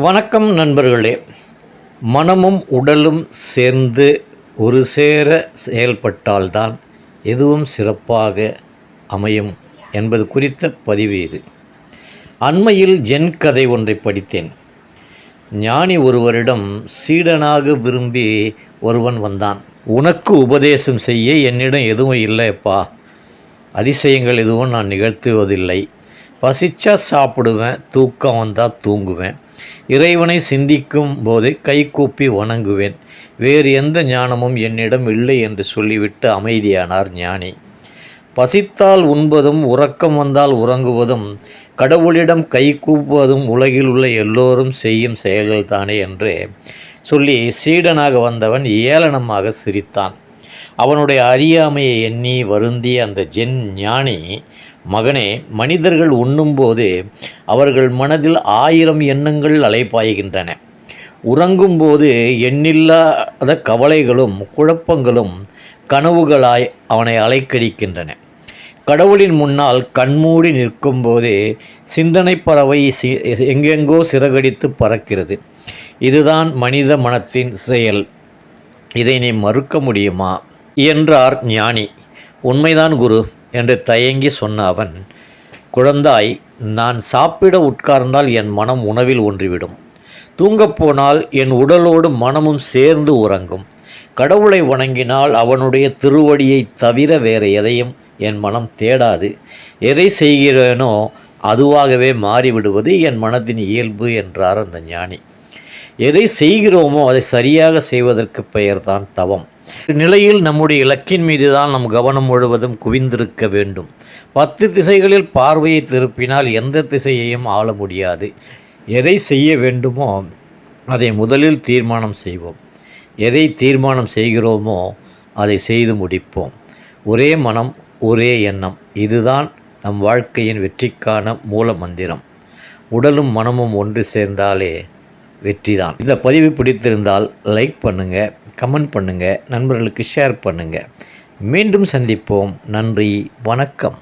வணக்கம் நண்பர்களே. மனமும் உடலும் சேர்ந்து ஒரு சேர செயல்பட்டால்தான் எதுவும் சிறப்பாக அமையும் என்பது குறித்த பதிவு இது. அண்மையில் ஜென் கதை ஒன்றை படித்தேன். ஞானி ஒருவரிடம் சீடனாக விரும்பி ஒருவன் வந்தான். உனக்கு உபதேசம் செய்ய என்னிடம் எதுவும் இல்லைப்பா அதிசயங்கள் எதுவும் நான் நிகழ்த்துவதில்லை. பசிச்சா சாப்பிடுவேன் தூக்கம் வந்தால் தூங்குவேன். இறைவனை சிந்திக்கும் போது கைகூப்பி வணங்குவேன். வேறு எந்த ஞானமும் என்னிடம் இல்லை என்று சொல்லிவிட்டு அமைதியானார் ஞானி. பசித்தால் உண்பதும் உறக்கம் வந்தால் உறங்குவதும் கடவுளிடம் கைகூப்புவதும் உலகில் உள்ள எல்லோரும் செய்யும் செயல்கள் தானே என்று சொல்லி சீடனாக வந்தவன் ஏளனமாக சிரித்தான். அவனுடைய அறியாமையை எண்ணி வருந்திய அந்த ஜென் ஞானி மகனே மனிதர்கள் உண்ணும்போது அவர்கள் மனதில் ஆயிரம் எண்ணங்கள் அலைப்பாய்கின்றன உறங்கும்போது எண்ணில்லாத கவலைகளும் குழப்பங்களும் கனவுகளாய் அவனை அலைக்கடிக்கின்றன கடவுளின் முன்னால் கண்மூடி நிற்கும்போது சிந்தனை பறவை சி எங்கெங்கோ சிறகடித்து பறக்கிறது. இதுதான் மனித மனத்தின் செயல். இதை நீ மறுக்க முடியுமா? என்றார் ஞானி. உண்மைதான் குரு என்று தயங்கி சொன்ன அவன். குழந்தாய் நான் சாப்பிட உட்கார்ந்தால் என் மனம் உணவில் ஒன்றிவிடும். தூங்கப்போனால் என் உடலோடு மனமும் சேர்ந்து உறங்கும். கடவுளை வணங்கினால் அவனுடைய திருவடியை தவிர வேறு எதையும் என் மனம் தேடாது. எதை செய்கிறேனோ அதுவாகவே மாறிவிடுவது என் மனதின் இயல்பு என்றார் அந்த ஞானி. எதை செய்கிறோமோ அதை சரியாக செய்வதற்கு பெயர்தான் தவம். நிலையில் நம்முடைய இலக்கின் மீது தான் நம் கவனம் முழுவதும் குவிந்திருக்க வேண்டும். பத்து திசைகளில் பார்வையை திருப்பினால் எந்த திசையையும் ஆள முடியாது. எதை செய்ய வேண்டுமோ அதை முதலில் தீர்மானம் செய்வோம். எதை தீர்மானம் செய்கிறோமோ அதை செய்து முடிப்போம். ஒரே மனம் ஒரே எண்ணம் இதுதான் நம் வாழ்க்கையின் வெற்றிக்கான மூல மந்திரம். உடலும் மனமும் ஒன்று சேர்ந்தாலே வெற்றிதான். இந்த பதிவு பிடித்திருந்தால் லைக் பண்ணுங்கள் கமெண்ட் பண்ணுங்கள் நண்பர்களுக்கு ஷேர் பண்ணுங்கள் மீண்டும் சந்திப்போம். நன்றி வணக்கம்.